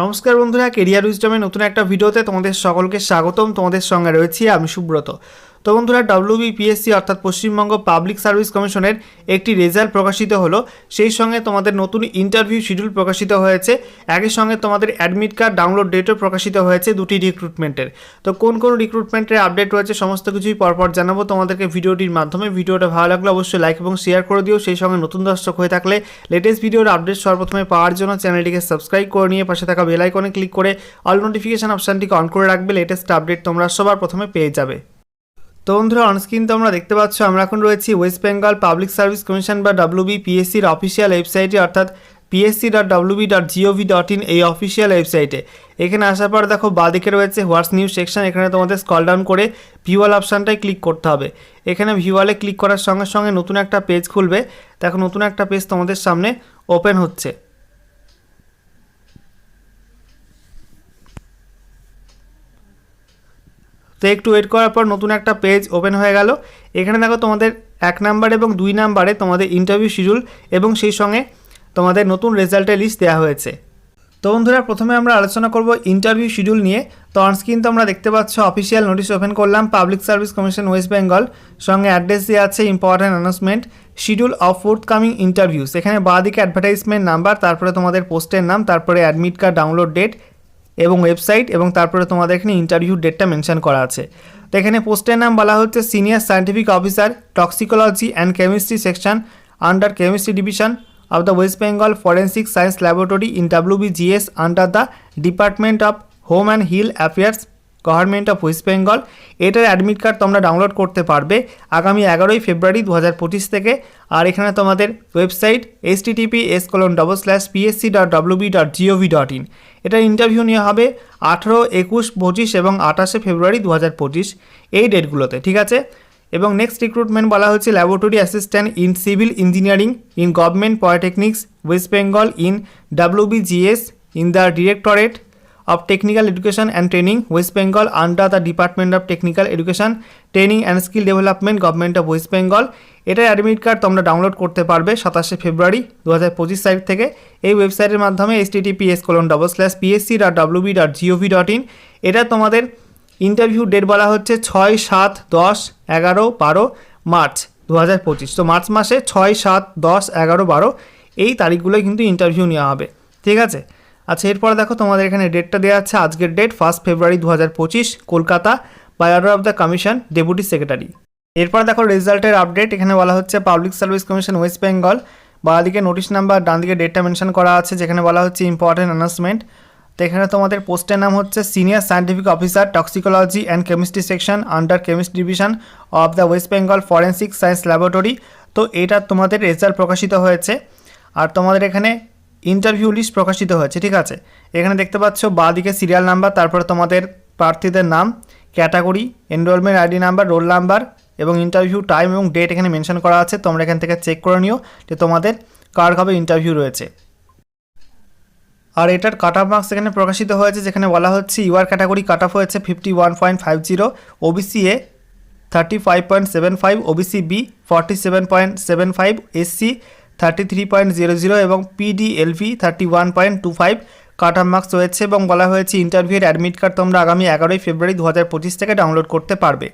নমস্কার বন্ধুরা কেরিয়ার উইজডমের নতুন একটা ভিডিওতে তোমাদের সকলকে স্বাগতম। তোমাদের সঙ্গে রয়েছি আমি সুব্রত। তো বন্ধুরা ডব্লিউবিপিএসসি অর্থাৎ পশ্চিমবঙ্গ পাবলিক সার্ভিস কমিশনের একটি রেজাল্ট প্রকাশিত হলো। সেই সঙ্গে তোমাদের নতুন ইন্টারভিউ শিডিউল প্রকাশিত হয়েছে। একই সঙ্গে তোমাদের অ্যাডমিট কার্ড ডাউনলোড ডেটও প্রকাশিত হয়েছে দুটি রিক্রুটমেন্টের তো কোন কোন রিক্রুটমেন্টের আপডেট রয়েছে সমস্ত কিছুই পরপর জানাব তোমাদেরকে ভিডিওটির মাধ্যমে। ভিডিওটা ভালো লাগলে অবশ্যই লাইক এবং শেয়ার করে দিও। সেই সঙ্গে নতুন দর্শক হয়ে থাকলে লেটেস্ট ভিডিওর আপডেট সর্বপ্রথমে পাওয়ার জন্য চ্যানেলটিকে সাবস্ক্রাইব করে নিয়ে পাশে থাকা বেল আইকনে ক্লিক করে অল নোটিফিকেশন অপশানটিকে অন করে রাখবে। লেটেস্ট আপডেট তোমরা সবার প্রথমে পেয়ে যাবে। তো বন্ধুরা অনস্ক্রিন তোমরা দেখতে পাচ্ছ, আমরা এখন রয়েছি West Bengal public service commission বা ডাব্লিউবি পিএসসির অফিসিয়াল ওয়েবসাইটে অর্থাৎ PSC dot WB dot GOV dot in এই অফিসিয়াল ওয়েবসাইটে এখানে আসার পর দেখো, বাদিকে রয়েছে হোয়াটস নিউজ সেকশন এখানে তোমাদের স্কল ডাউন করে ভিওয়াল অপশানটাই ক্লিক করতে হবে। এখানে ভিওয়ালে ক্লিক করার সঙ্গে সঙ্গে নতুন একটা পেজ খুলবে। দেখো, নতুন একটা পেজ তোমাদের সামনে ওপেন হচ্ছে। তো একটু ওয়েট করার পর নতুন একটা পেজ ওপেন হয়ে গেল। এখানে দেখো তোমাদের এক নাম্বার এবং দুই নাম্বারে তোমাদের ইন্টারভিউ শিডিউল এবং সেই সঙ্গে তোমাদের নতুন রেজাল্টের লিস্ট দেওয়া হয়েছে। তো বন্ধুরা, প্রথমে আমরা আলোচনা করব ইন্টারভিউ শিডিউল নিয়ে। তো অনস্ক্রিন তোমরা দেখতে পাচ্ছ অফিসিয়াল নোটিশ ওপেন করলাম public service commission West Bengal সঙ্গে অ্যাড্রেস দেওয়া আছে important announcement schedule of forthcoming interviews এখানে বাঁদিকে অ্যাডভার্টাইজমেন্ট নাম্বার তারপরে তোমাদের পোস্টের নাম, তারপরে অ্যাডমিট কার্ড ডাউনলোড ডেট এবং ওয়েবসাইট এবং তারপরে তোমাদের এখানে ইন্টারভিউ ডেটটা মেনশন করা আছে। তো এখানে পোস্টের নাম বলা হচ্ছে senior scientific officer toxicology and chemistry section under chemistry division of the West Bengal forensic science laboratory in WBGS under the department of home and hill Affairs government of West Bengal এটার admit card তোমরা download করতে পারবে আগামী এগারোই ফেব্রুয়ারি দু হাজার পঁচিশ থেকে। আর এখানে তোমাদের website S TTP S colon double slash PSC dot WB dot GOV dot in এটার ইন্টারভিউ নেওয়া হবে আঠেরো, একুশ, পঁচিশ এবং আঠাশে ফেব্রুয়ারি দু হাজার পঁচিশ এই ডেটগুলোতে ঠিক আছে? এবং নেক্সট রিক্রুটমেন্ট বলা হচ্ছে laboratory assistant in civil engineering in government polytechnics West Bengal in WBGS in the directorate of technical education and training West Bengal under the department of technical education training and skill development government of West Bengal এটার admit card তোমরা download করতে পারবে সাতাশে ফেব্রুয়ারি দু হাজার পঁচিশ তারিখ থেকে। এই ওয়েবসাইটের মাধ্যমে S T TTPS colon double slash PSC dot WB dot GOV dot in এটা তোমাদের ইন্টারভিউ ডেট বলা হচ্ছে ছয় সাত দশ এগারো বারো মার্চ দু হাজার পঁচিশ। তো মার্চ মাসে ছয় সাত দশ এগারো বারো এই তারিখগুলোই কিন্তু ইন্টারভিউ নেওয়া হবে। ঠিক আছে? আচ্ছা এরপর দেখো তোমাদের এখানে ডেটটা দেওয়া আছে। আজকের ডেট ফার্স্ট ফেব্রুয়ারি দু হাজার পঁচিশ, Kolkata by order of the commission deputy secretary এরপর দেখো রেজাল্টের আপডেট এখানে বলা হচ্ছে public service commission West Bengal বাঁদিকে নোটিশ নাম্বার ডান দিকে ডেটটা মেনশন করা আছে, যেখানে বলা হচ্ছে ইম্পর্টেন্ট অ্যানাউন্সমেন্ট তো এখানে তোমাদের পোস্টের নাম হচ্ছে senior scientific officer toxicology and chemistry section under chemistry division of the West Bengal forensic science laboratory তো এটা তোমাদের রেজাল্ট প্রকাশিত হয়েছে। আর তোমাদের এখানে ইন্টারভিউ লিস্ট প্রকাশিত হয়েছে, ঠিক আছে? এখানে দেখতে পাচ্ছ বাঁ দিকে সিরিয়াল নাম্বার তারপরে তোমাদের প্রার্থীদের নাম category enrolment ID number roll number এবং ইন্টারভিউ টাইম এবং ডেট এখানে মেনশন করা আছে। তোমরা এখান থেকে চেক করে নিও যে তোমাদের কার কবে ইন্টারভিউ রয়েছে। আর এটার কাট অফ মার্কস এখানে প্রকাশিত হয়েছে, যেখানে বলা হচ্ছে ইউআর ক্যাটাগরি কাট অফ হয়েছে fifty one point five zero OBC A thirty five point seven five OBC B forty seven point seven five SC thirty three point zero zero এবং PDLV thirty one point two five cut marks রয়েছে এবং বলা হয়েছে ইন্টারভিউয়ের admit card তোমরা আগামী এগারোই ফেব্রুয়ারি দু হাজার পঁচিশ থেকে ডাউনলোড করতে পারবে।